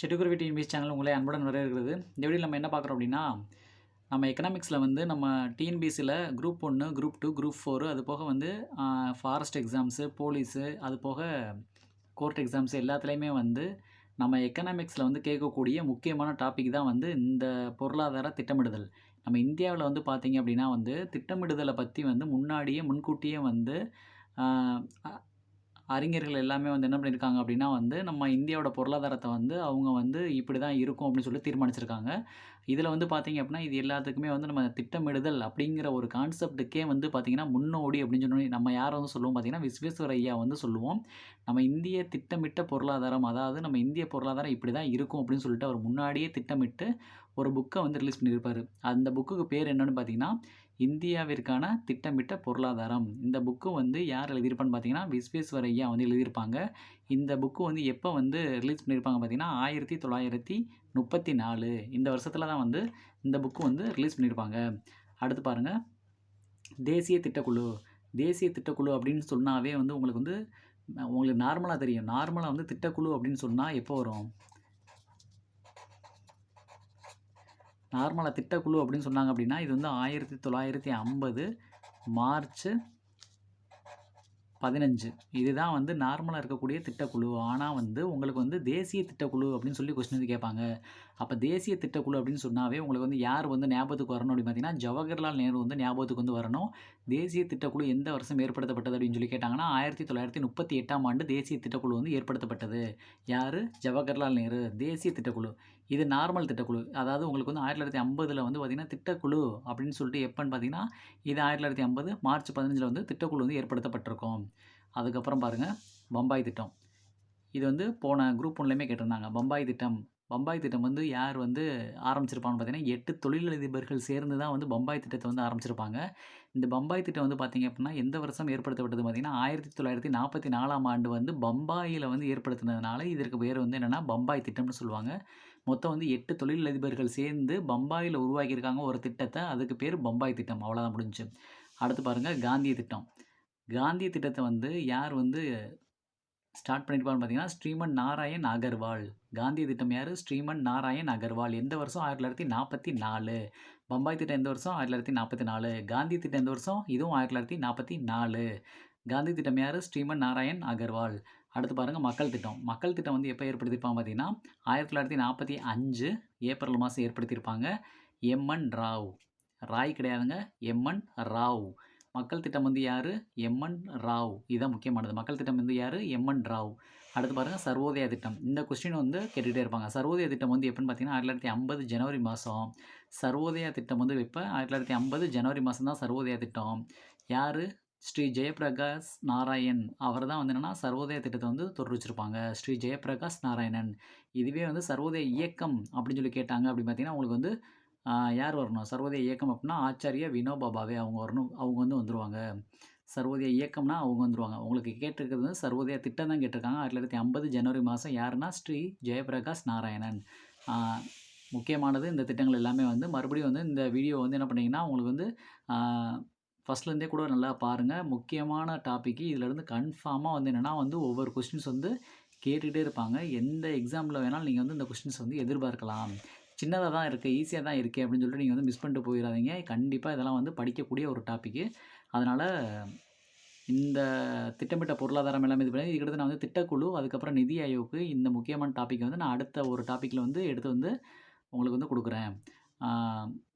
செட்டுக்குருவி TNPS channel உங்களை அன்புடன் வரவேற்கிறது. இந்த நம்ம என்ன பார்க்குறோம் அப்படின்னா நம்ம எக்கனாமிக்ஸில் வந்து நம்ம டிஎன்பிஎஸ்சியில் குரூப் ஒன்று குரூப் டூ குரூப் ஃபோரு அது போக வந்து ஃபாரஸ்ட் எக்ஸாம்ஸு போலீஸு அது போக கோர்ட் எக்ஸாம்ஸ் எல்லாத்துலேயுமே வந்து நம்ம எக்கனாமிக்ஸில் வந்து கேட்கக்கூடிய முக்கியமான டாபிக் தான் வந்து இந்த பொருளாதார திட்டமிடுதல். நம்ம இந்தியாவில் வந்து பார்த்திங்க அப்படின்னா வந்து திட்டமிடுதலை பற்றி வந்து முன்னாடியே முன்கூட்டியே வந்து அறிஞர்கள் எல்லாமே வந்து என்ன பண்ணியிருக்காங்க அப்படின்னா வந்து நம்ம இந்தியாவோட பொருளாதாரத்தை வந்து அவங்க வந்து இப்படி தான் இருக்கும் அப்படின்னு சொல்லி தீர்மானிச்சிருக்காங்க. இதில் வந்து பார்த்திங்க அப்படின்னா இது எல்லாத்துக்குமே வந்து நம்ம திட்டமிடுதல் அப்படிங்கிற ஒரு கான்செப்ட்டுக்கே வந்து பார்த்திங்கன்னா முன்னோடி அப்படின்னு சொல்லி நம்ம யாரை வந்து சொல்லுவோம் பார்த்திங்கன்னா விஸ்வேஸ்வர ஐயா வந்து சொல்லுவோம். நம்ம இந்திய திட்டமிட்ட பொருளாதாரம் அதாவது நம்ம இந்திய பொருளாதாரம் இப்படி தான் இருக்கும் அப்படின்னு சொல்லிட்டு அவர் முன்னாடியே திட்டமிட்டு ஒரு புக்கை வந்து ரிலீஸ் பண்ணியிருப்பார். அந்த புக்குக்கு பேர் என்னென்னு பார்த்தீங்கன்னா இந்தியாவிற்கான திட்டமிட்ட பொருளாதாரம். இந்த புக்கு வந்து யார் எழுதியிருப்பான்னு பார்த்தீங்கன்னா விஸ்வேஸ்வர ஐயா வந்து எழுதியிருப்பாங்க. இந்த புக்கு வந்து எப்போ வந்து ரிலீஸ் பண்ணியிருப்பாங்க பார்த்தீங்கன்னா ஆயிரத்தி தொள்ளாயிரத்தி முப்பத்தி நாலு இந்த வருஷத்தில் தான் வந்து இந்த புக்கு வந்து ரிலீஸ் பண்ணியிருப்பாங்க. அடுத்து பாருங்கள் தேசிய திட்டக்குழு. தேசிய திட்டக்குழு அப்படின்னு சொன்னாவே வந்து உங்களுக்கு வந்து உங்களுக்கு நார்மலாக தெரியும். நார்மலாக வந்து திட்டக்குழு அப்படின்னு சொன்னால் எப்போ வரும்? நார்மலாக திட்டக்குழு அப்படின்னு சொன்னாங்க அப்படின்னா இது வந்து ஆயிரத்தி தொள்ளாயிரத்தி ஐம்பது மார்ச் பதினஞ்சு. இதுதான் வந்து நார்மலாக இருக்கக்கூடிய திட்டக்குழு. ஆனால் வந்து உங்களுக்கு வந்து தேசிய திட்டக்குழு அப்படின்னு சொல்லி கொஸ்டின் வந்து கேட்பாங்க. அப்போ தேசிய திட்டக்குழு அப்படின்னு சொன்னாவே உங்களுக்கு வந்து யார் வந்து ஞாபகத்துக்கு வரணும் அப்படின்னு பார்த்தீங்கன்னா ஜவஹர்லால் நேரு வந்து ஞாபகத்துக்கு வந்து வரணும். தேசிய திட்டக்குழு எந்த வருஷம் ஏற்படுத்தப்பட்டது அப்படின்னு சொல்லி கேட்டாங்கன்னா ஆயிரத்தி தொள்ளாயிரத்தி முப்பத்தி எட்டாம் ஆண்டு தேசிய திட்டக்குழு வந்து ஏற்படுத்தப்பட்டது. யார்? ஜவஹர்லால் நேரு. தேசிய திட்டக்குழு. இது நார்மல் திட்டக்குழு. அதாவது உங்களுக்கு வந்து ஆயிரத்தி தொள்ளாயிரத்தி ஐம்பதில் வந்து பார்த்திங்கன்னா திட்டக்குழு அப்படின்னு சொல்லிட்டு எப்போன்னு பார்த்தீங்கன்னா இது ஆயிரத்தி தொள்ளாயிரத்தி ஐம்பது மார்ச் பதினஞ்சில் வந்து திட்டக்குழு வந்து ஏற்படுத்தப்பட்டிருக்கும். அதுக்கப்புறம் பாருங்கள் பம்பாய் திட்டம். இது வந்து போன குரூப் ஒன்றுலையுமே கேட்டிருந்தாங்க. பம்பாய் திட்டம் பம்பாய் திட்டம் வந்து யார் வந்து ஆரம்பிச்சிருப்பான்னு பார்த்தீங்கன்னா எட்டு தொழிலதிபர்கள் சேர்ந்து தான் வந்து பம்பாய் திட்டத்தை வந்து ஆரம்பிச்சிருப்பாங்க. இந்த பம்பாய் திட்டம் வந்து பார்த்திங்க அப்படின்னா எந்த வருஷம் ஏற்படுத்தப்பட்டது பார்த்திங்கன்னா ஆயிரத்தி தொள்ளாயிரத்தி நாற்பத்தி நாலாம் ஆண்டு வந்து பம்பாயில் வந்து ஏற்படுத்தினதுனால இதற்கு பேர் வந்து என்னென்னா பம்பாய் திட்டம்னு சொல்லுவாங்க. மொத்தம் வந்து எட்டு தொழிலதிபர்கள் சேர்ந்து பம்பாயில் உருவாக்கியிருக்காங்க ஒரு திட்டத்தை. அதுக்கு பேர் பம்பாய் திட்டம். அவ்வளோதான் முடிஞ்சு அடுத்து பாருங்கள் காந்திய திட்டம். காந்திய திட்டத்தை வந்து யார் வந்து ஸ்டார்ட் பண்ணியிருப்பான்னு பார்த்தீங்கன்னா ஸ்ரீமன் நாராயண் அகர்வால். காந்தி திட்டம் யார்? ஸ்ரீமன் நாராயண் அகர்வால். எந்த வருஷம்? ஆயிரத்தி தொள்ளாயிரத்தி நாற்பத்தி நாலு. பம்பாய் திட்டம் எந்த வருஷம்? ஆயிரத்தி தொள்ளாயிரத்தி நாற்பத்தி நாலு. காந்தி திட்டம் எந்த வருஷம்? இதுவும் ஆயிரத்தி தொள்ளாயிரத்தி நாற்பத்தி நாலு. காந்தி திட்டம் யார்? ஸ்ரீமன் நாராயண் அகர்வால். அடுத்து பாருங்கள் மக்கள் திட்டம். மக்கள் திட்டம் வந்து எப்போ ஏற்படுத்தியிருப்பாங்க பார்த்தீங்கன்னா ஆயிரத்தி தொள்ளாயிரத்தி நாற்பத்தி அஞ்சு ஏப்ரல் மாதம் ஏற்படுத்தியிருப்பாங்க. M N Rao. ராய் கிடையாதுங்க. M N Rao. மக்கள் திட்டம் வந்து யார்? M N Rao. இதுதான் முக்கியமானது. மக்கள் திட்டம் வந்து யார்? M N Rao. அடுத்து பாருங்கள் சர்வோதயா திட்டம். இந்த கொஸ்டின் வந்து கேட்டுகிட்டே இருப்பாங்க. சர்வோதய திட்டம் வந்து எப்படின்னு பார்த்தீங்கன்னா ஆயிரத்தி தொள்ளாயிரத்தி ஐம்பது ஜனவரி மாதம் சர்வோதயா திட்டம் வந்து இப்போ ஆயிரத்தி தொள்ளாயிரத்தி ஐம்பது ஜனவரி மாதம் தான் சர்வோதயா திட்டம். யார்? ஸ்ரீ ஜெயபிரகாஷ் நாராயண். அவர் தான் வந்து என்னென்னா சர்வோதய திட்டத்தை வந்து தொடர்ச்சிருப்பாங்க ஸ்ரீ ஜெயபிரகாஷ் நாராயணன். இதுவே வந்து சர்வோதய இயக்கம் அப்படின்னு சொல்லி கேட்டாங்க அப்படின்னு பார்த்தீங்கன்னா உங்களுக்கு வந்து யார் வரணும்? சர்வோதய இயக்கம் அப்படின்னா ஆச்சாரிய வினோபாபாவே அவங்க வரணும். அவங்க வந்து வந்துடுவாங்க சர்வோதய இயக்கம்னா அவங்க வந்துடுவாங்க உங்களுக்கு கேட்டிருக்கிறது வந்து சர்வோதய திட்டம் தான் கேட்டிருக்காங்க. ஆயிரத்தி தொள்ளாயிரத்தி ஐம்பது ஜனவரி மாதம் யாருன்னா? ஸ்ரீ ஜெயபிரகாஷ் நாராயணன். முக்கியமானது இந்த திட்டங்கள் எல்லாமே வந்து மறுபடியும் வந்து இந்த வீடியோ வந்து என்ன பண்ணிங்கன்னா உங்களுக்கு வந்து ஃபஸ்ட்லேருந்தே கூட நல்லா பாருங்கள் முக்கியமான டாப்பிக்கு இதிலேருந்து கன்ஃபார்மாக வந்து என்னென்னா வந்து ஒவ்வொரு கொஸ்டின்ஸ் வந்து கேட்டுகிட்டே இருப்பாங்க. எந்த எக்ஸாமில் வேணாலும் நீங்கள் வந்து இந்த கொஸ்டின்ஸ் வந்து எதிர்பார்க்கலாம். சின்னதாக தான் இருக்குது ஈஸியாக தான் இருக்குது அப்படின்னு சொல்லிட்டு நீங்கள் வந்து மிஸ் பண்ணிட்டு போயிடாதீங்க கண்டிப்பாக இதெல்லாம் வந்து படிக்கக்கூடிய ஒரு டாப்பிக்கு அதனால் இந்த திட்டமிட்ட பொருளாதாரம் எல்லாமே இது பண்ணி இதுக்கடுத்து நான் வந்து திட்டக்குழு அதுக்கப்புறம் நிதி ஆயோக்கு இந்த முக்கியமான டாப்பிக்கை வந்து நான் அடுத்த ஒரு டாப்பிக்கில் வந்து எடுத்து வந்து உங்களுக்கு வந்து கொடுக்குறேன்.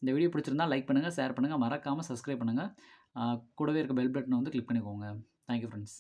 இந்த வீடியோ பிடிச்சிருந்தால் லைக் பண்ணுங்கள் ஷேர் பண்ணுங்கள் மறக்காமல் சப்ஸ்கிரைப் பண்ணுங்கள் கூடவே இருக்க பெல் பட்டனை வந்து கிளிக் பண்ணிக்கோங்க. Thank you friends